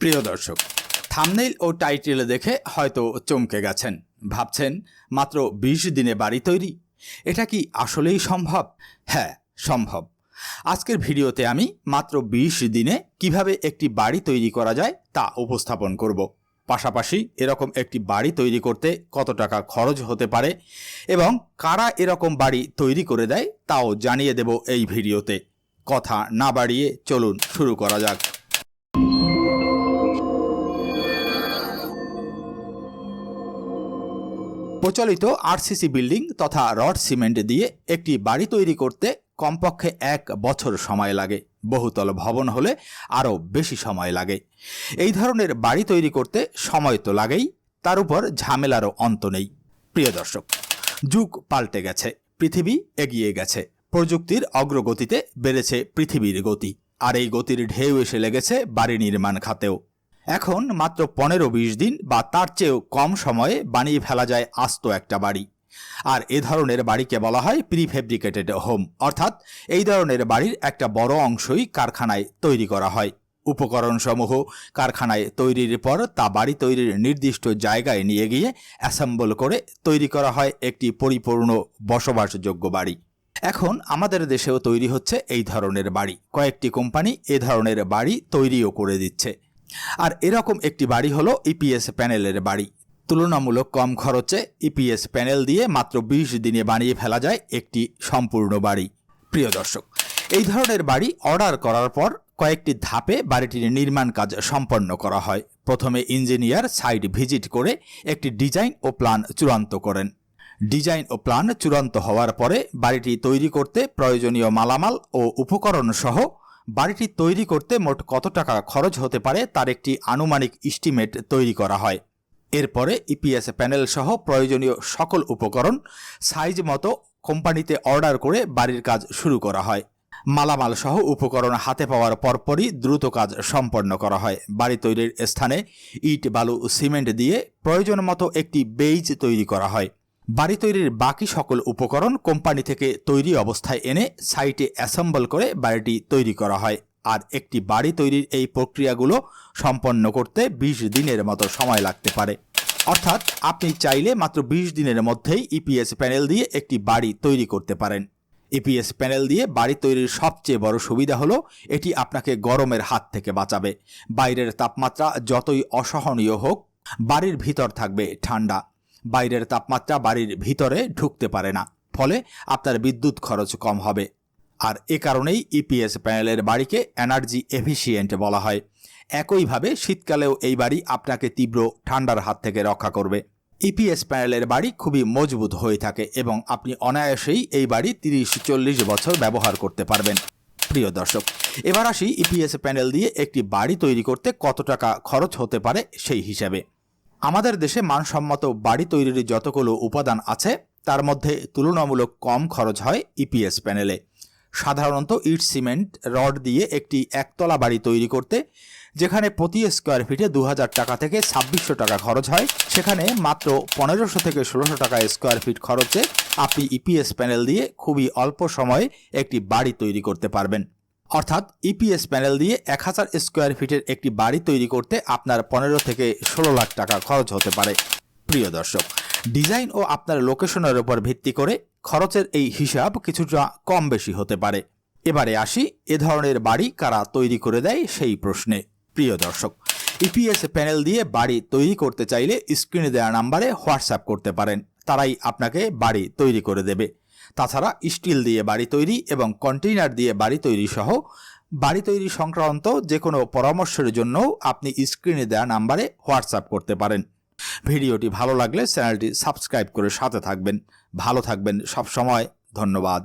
প্রিয় দর্শক থামনেইল ও টাইটেল দেখে হয়তো চমকে গেছেন। ভাবছেন, মাত্র বিশ দিনে বাড়ি তৈরি? এটা কি আসলেই সম্ভব? হ্যাঁ সম্ভব। আজকের ভিডিওতে আমি মাত্র বিশ দিনে কীভাবে একটি বাড়ি তৈরি করা যায় তা উপস্থাপন করব। পাশাপাশি এরকম একটি বাড়ি তৈরি করতে কত টাকা খরচ হতে পারে এবং কারা এরকম বাড়ি তৈরি করে দেয় তাও জানিয়ে দেব এই ভিডিওতে। কথা না বাড়িয়ে চলুন শুরু করা যাক। প্রচলিত আরসিসি বিল্ডিং তথা রড সিমেন্ট দিয়ে একটি বাড়ি তৈরি করতে কমপক্ষে এক বছর সময় লাগে। বহুতল ভবন হলে আরও বেশি সময় লাগে। এই ধরনের বাড়ি তৈরি করতে সময় তো লাগেই, তার উপর ঝামেলারও অন্ত নেই। প্রিয় দর্শক, যুগ পাল্টে গেছে, পৃথিবী এগিয়ে গেছে, প্রযুক্তির অগ্রগতিতে বেড়েছে পৃথিবীর গতি, আর এই গতির ঢেউ এসে লেগেছে বাড়ি নির্মাণ খাতেও। এখন মাত্র পনেরো বিশ দিন বা তার চেয়েও কম সময়ে বানিয়ে ফেলা যায় আস্ত একটা বাড়ি। আর এ ধরনের বাড়িকে বলা হয় প্রিফেব্রিকেটেড হোম অর্থাৎ এই ধরনের বাড়ির একটা বড় অংশই কারখানায় তৈরি করা হয়। উপকরণসমূহ কারখানায় তৈরির পর তা বাড়ি তৈরির নির্দিষ্ট জায়গায় নিয়ে গিয়ে অ্যাসেম্বল করে তৈরি করা হয় একটি পরিপূর্ণ বসবাসযোগ্য বাড়ি। এখন আমাদের দেশেও তৈরি হচ্ছে এই ধরনের বাড়ি। কয়েকটি কোম্পানি এ ধরনের বাড়ি তৈরিও করে দিচ্ছে। আর এরকম একটি বাড়ি হলো ইপিএস প্যানেলের বাড়ি। তুলনামূলক কম খরচে ইপিএস প্যানেল দিয়ে মাত্র বিশ দিনে বানিয়ে ফেলা যায় একটি সম্পূর্ণ বাড়ি। প্রিয় দর্শক, এই ধরনের বাড়ি অর্ডার করার পর কয়েকটি ধাপে বাড়িটির নির্মাণ কাজ সম্পন্ন করা হয়। প্রথমে ইঞ্জিনিয়ার সাইট ভিজিট করে একটি ডিজাইন ও প্ল্যান চূড়ান্ত করেন। ডিজাইন ও প্ল্যান চূড়ান্ত হওয়ার পরে বাড়িটি তৈরি করতে প্রয়োজনীয় মালামাল ও উপকরণ সহ বাড়িটি তৈরি করতে মোট কত টাকা খরচ হতে পারে তার একটি আনুমানিক ইস্টিমেট তৈরি করা হয়। এরপরে ইপিএস প্যানেল সহ প্রয়োজনীয় সকল উপকরণ, সাইজ মতো কোম্পানিতে অর্ডার করে বাড়ির কাজ শুরু করা হয়। মালামাল সহ উপকরণ হাতে পাওয়ার পরপরই দ্রুত কাজ সম্পন্ন করা হয়। বাড়ি তৈরির স্থানে ইট, বালু, সিমেন্ট দিয়ে প্রয়োজন মতো একটি বেইজ তৈরি করা হয়। বাড়ি তৈরির বাকি সকল উপকরণ কোম্পানি থেকে তৈরি অবস্থায় এনে সাইটে অ্যাসেম্বল করে বাড়িটি তৈরি করা হয়। আর একটি বাড়ি তৈরির এই প্রক্রিয়াগুলো সম্পন্ন করতে বিশ দিনের মতো সময় লাগতে পারে। অর্থাৎ আপনি চাইলে মাত্র বিশ দিনের মধ্যেই ইপিএস প্যানেল দিয়ে একটি বাড়ি তৈরি করতে পারেন। ইপিএস প্যানেল দিয়ে বাড়ি তৈরির সবচেয়ে বড় সুবিধা হলো, এটি আপনাকে গরমের হাত থেকে বাঁচাবে। বাইরের তাপমাত্রা যতই অসহনীয় হোক, বাড়ির ভিতর থাকবে ঠান্ডা। বাইরের তাপমাত্রা বাড়ির ভিতরে ঢুকতে পারে না, ফলে আপনার বিদ্যুৎ খরচ কম হবে। আর এ কারণেই ইপিএস প্যানেলের বাড়িকে এনার্জি এফিসিয়েন্ট বলা হয়। একইভাবে শীতকালেও এই বাড়ি আপনাকে তীব্র ঠান্ডার হাত থেকে রক্ষা করবে। ইপিএস প্যানেলের বাড়ি খুবই মজবুত হয়ে থাকে এবং আপনি অনায়াসেই এই বাড়ি তিরিশ চল্লিশ বছর ব্যবহার করতে পারবেন। প্রিয় দর্শক, এবার আসি ইপিএস প্যানেল দিয়ে একটি বাড়ি তৈরি করতে কত টাকা খরচ হতে পারে সেই হিসাবে। আমাদের দেশে মানসম্মত বাড়ি তৈরির যতগুলো উপাদান আছে, তার মধ্যে তুলনামূলক কম খরচ হয় ইপিএস প্যানেলে। সাধারণত ইট, সিমেন্ট, রড দিয়ে একটি একতলা বাড়ি তৈরি করতে, যেখানে প্রতি স্কোয়ার ফিটে দু হাজার টাকা থেকে ছাব্বিশশো টাকা খরচ হয়, সেখানে মাত্র পনেরোশো থেকে ষোলোশো টাকা স্কোয়ার ফিট খরচে আপনি ইপিএস প্যানেল দিয়ে খুবই অল্প সময়ে একটি বাড়ি তৈরি করতে পারবেন। অর্থাৎ ইপিএস প্যানেল দিয়ে এক হাজার স্কোয়ার ফিটের একটি বাড়ি তৈরি করতে আপনার পনেরো থেকে ষোলো লাখ টাকা খরচ হতে পারে। প্রিয় দর্শক, ডিজাইন ও আপনার লোকেশনের উপর ভিত্তি করে খরচের এই হিসাব কিছুটা কম বেশি হতে পারে। এবারে আসি এ ধরনের বাড়ি কারা তৈরি করে দেয় সেই প্রশ্নে। প্রিয় দর্শক ইপিএস প্যানেল দিয়ে বাড়ি তৈরি করতে চাইলে স্ক্রিনে দেওয়া নাম্বারে হোয়াটসঅ্যাপ করতে পারেন। তারাই আপনাকে বাড়ি তৈরি করে দেবে। তাছাড়া স্টিল দিয়ে বাড়ি তৈরি এবং কন্টেইনার দিয়ে বাড়ি তৈরি সহ বাড়ি তৈরি সংক্রান্ত যে কোনো পরামর্শের জন্যও আপনি স্ক্রিনে দেওয়া নাম্বারে হোয়াটসঅ্যাপ করতে পারেন। ভিডিওটি ভালো লাগলে চ্যানেলটি সাবস্ক্রাইব করে সাথে থাকবেন। ভালো থাকবেন সব সময় ধন্যবাদ।